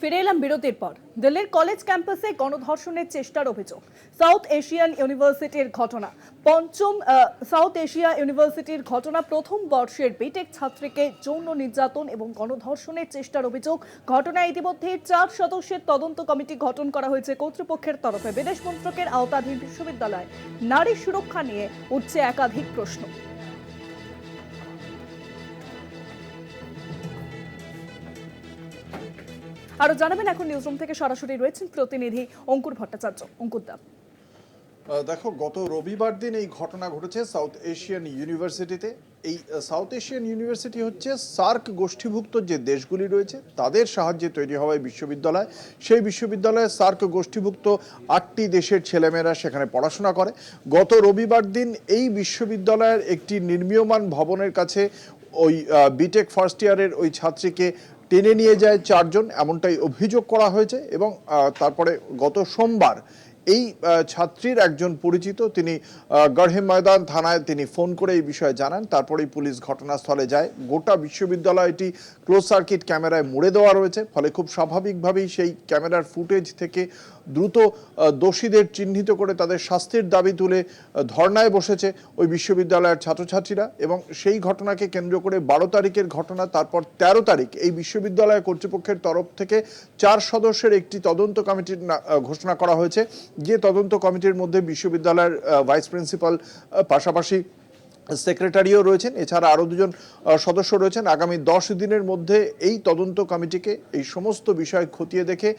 ফিরে এলাম বিরতির পর। দিল্লির কলেজ ক্যাম্পাসে গণধর্ষণের চেষ্টার অভিযোগ। সাউথ এশিয়ান ইউনিভার্সিটির ঘটনা। পঞ্চম সাউথ এশিয়া ইউনিভার্সিটির ঘটনা প্রথম বর্ষের বিটেক ছাত্রীকে যৌন নির্যাতন এবং গণধর্ষণের চেষ্টার অভিযোগ। ঘটনায় ইতিমধ্যে চার সদস্যের তদন্ত কমিটি গঠন করা হয়েছে কর্তৃপক্ষের তরফে। বিদেশ মন্ত্রকের আওতাধীন বিশ্ববিদ্যালয় নারী সুরক্ষা নিয়ে উঠছে একাধিক প্রশ্ন। আরও জানাবেন এখন নিউজরুম থেকে সরাসরি রয়েছেন প্রতিনিধি অঙ্কুর ভট্টাচার্য। অঙ্কুর আহ, দেখো গত রবিবার দিন এই ঘটনা ঘটেছে সাউথ এশিয়ান ইউনিভার্সিটিতে। এই সাউথ এশিয়ান ইউনিভার্সিটি হচ্ছে সার্ক গোষ্ঠীভুক্ত যে দেশগুলি রয়েছে তাদের সাহায্যে তৈরি হওয়া বিশ্ববিদ্যালয়। সেই বিশ্ববিদ্যালয়ে সার্ক গোষ্ঠীভুক্ত আটটি দেশের ছেলেমেয়েরা সেখানে পড়াশোনা করে। গত রবিবার দিন এই বিশ্ববিদ্যালয়ের একটি নির্মীয়মান ভবনের কাছে ওই বিটেক ফার্স্ট ইয়ারের ওই ছাত্রীকে টেনে নিয়ে যায় চারজন এমনটাই অভিযোগ করা হয়েছে এবং তারপরে গত সোমবার এই ছাত্রীর একজন পরিচিত তিনি গড়হে ময়দান থানায় তিনি ফোন করে এই বিষয়ে জানান। তারপরেই পুলিশ ঘটনাস্থলে যায়। গোটা বিশ্ববিদ্যালয়টি ক্লোজ সার্কিট ক্যামেরায় মুড়ে দেওয়া রয়েছে। ফলে খুব স্বাভাবিকভাবেই সেই ক্যামেরার ফুটেজ থেকে দ্রুত দোষীদের চিহ্নিত করে তাদের শাস্তির দাবি তুলে ধর্নায় বসেছে ওই বিশ্ববিদ্যালয়ের ছাত্রছাত্রীরা। এবং সেই ঘটনাকে কেন্দ্র করে বারো তারিখের ঘটনা, তারপর তেরো তারিখ এই বিশ্ববিদ্যালয় কর্তৃপক্ষের তরফ থেকে চার সদস্যের একটি তদন্ত কমিটির ঘোষণা করা হয়েছে। যে তদন্ত কমিটির মধ্যে বিশ্ববিদ্যালয়ের ভাইস প্রিন্সিপাল পাশাপাশি সেক্রেটারিও রয়েছেন। এছাড়া আরও দুজন সদস্য রয়েছেন। আগামী দশ দিনের মধ্যে এই তদন্ত কমিটিকে এই সমস্ত বিষয় খতিয়ে দেখে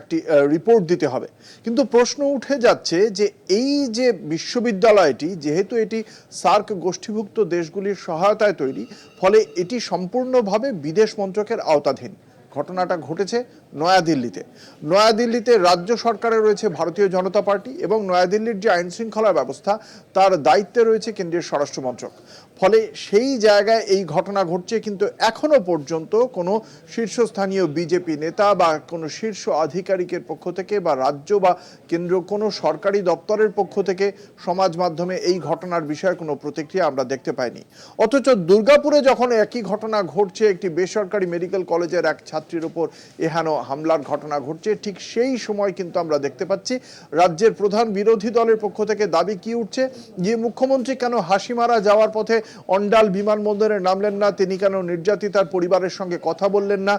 একটি রিপোর্ট দিতে হবে। কিন্তু প্রশ্ন উঠে যাচ্ছে যে এই যে বিশ্ববিদ্যালয়টি, যেহেতু এটি সার্ক গোষ্ঠীভুক্ত দেশগুলির সহায়তায় তৈরি, ফলে এটি সম্পূর্ণভাবে বিদেশ মন্ত্রকের আওতাধীন। ঘটনাটা ঘটেছে নয়াদিল্লিতে। নয়াদিল্লিতে রাজ্য সরকারে রয়েছে ভারতীয় জনতা পার্টি এবং নয়াদিল্লির যে আইন শৃঙ্খলা ব্যবস্থা, তার দায়িত্বে রয়েছে কেন্দ্রীয় স্বরাষ্ট্র মন্ত্রক। ফলে সেই জায়গায় এই ঘটনা ঘটছে কিন্তু এখনও পর্যন্ত কোনো শীর্ষস্থানীয় বিজেপি নেতা বা কোনো শীর্ষ আধিকারিকের পক্ষ থেকে বা রাজ্য বা কেন্দ্র কোনো সরকারি দপ্তরের পক্ষ থেকে সমাজ মাধ্যমে এই ঘটনার বিষয়ে কোনো প্রতিক্রিয়া আমরা দেখতে পাইনি। অথচ দুর্গাপুরে যখন একই ঘটনা ঘটছে, একটি বেসরকারি মেডিকেল কলেজের এক ছাত্রীর উপর এহেন হামলার ঘটনা ঘটছে, ঠিক সেই সময় কিন্তু আমরা দেখতে পাচ্ছি রাজ্যের প্রধান বিরোধী দলের পক্ষ থেকে দাবি কি উঠছে, যে মুখ্যমন্ত্রী কেন হাসিমারা যাওয়ার পথে অন্ডাল বিমানবন্দরে নামলেন না, তিনি কেন নির্যাতিতার পরিবারের সঙ্গে কথা বললেন না,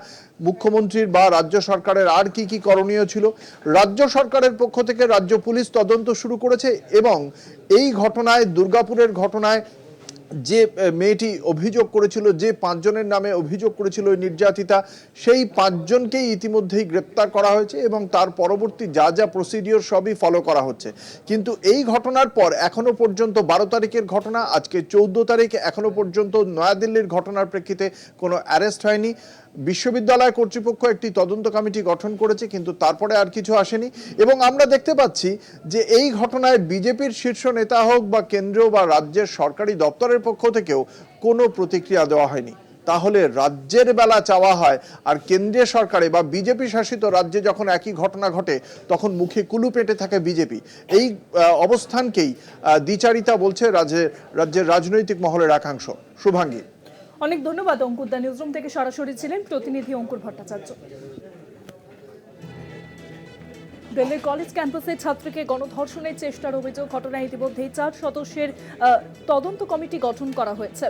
মুখ্যমন্ত্রীর বা রাজ্য সরকারের আর কি কি করণীয় ছিল? রাজ্য সরকারের পক্ষ থেকে রাজ্য পুলিশ তদন্ত শুরু করেছে এবং এই ঘটনায়, দুর্গাপুরের ঘটনায় যে মেয়েটি অভিযোগ করেছিল, যে পাঁচজনের নামে অভিযোগ করেছিল নির্যাতিতা, সেই পাঁচজনকেই ইতিমধ্যেই গ্রেপ্তার করা হয়েছে এবং তার পরবর্তী যা যা প্রসিডিওর সবই ফলো করা হচ্ছে। কিন্তু এই ঘটনার পর এখনও পর্যন্ত বারো তারিখের ঘটনা, আজকে চৌদ্দ তারিখ এখনও পর্যন্ত নয়াদিল্লির ঘটনার প্রেক্ষিতে কোনো অ্যারেস্ট হয়নি। বিশ্ববিদ্যালয় কর্তৃপক্ষ একটি তদন্ত কমিটি গঠন করেছে, কিন্তু তারপরে আর কিছু আসেনি। এবং আমরা দেখতে পাচ্ছি যে এই ঘটনায় বিজেপির শীর্ষ নেতা হোক বা কেন্দ্র বা রাজ্যের সরকারি দপ্তরের পক্ষ থেকেও কোনো প্রতিক্রিয়া দেওয়া হয়নি। তাহলে রাজ্যের বেলা চাওয়া হয়, আর কেন্দ্রীয় সরকারে বা বিজেপি শাসিত রাজ্যে যখন একই ঘটনা ঘটে, তখন মুখে কুলু পেটে থাকে বিজেপি। এই অবস্থানকেই দ্বিচারিতা বলছে রাজ্যের রাজ্যের রাজনৈতিক মহলের একাংশ। শুভাঙ্গী। অনেক ধন্যবাদ, অঙ্কুর দা নিউজরুম থেকে সরাসরি ছিলেন প্রতিনিধি অঙ্কুর ভট্টাচার্য। দিল্লির কলেজ ক্যাম্পাসে ছাত্রীকে গণধর্ষণের চেষ্টার অভিযোগ, ঘটনায় ইতিমধ্যেই চার সদস্যের তদন্ত কমিটি গঠন করা হয়েছে।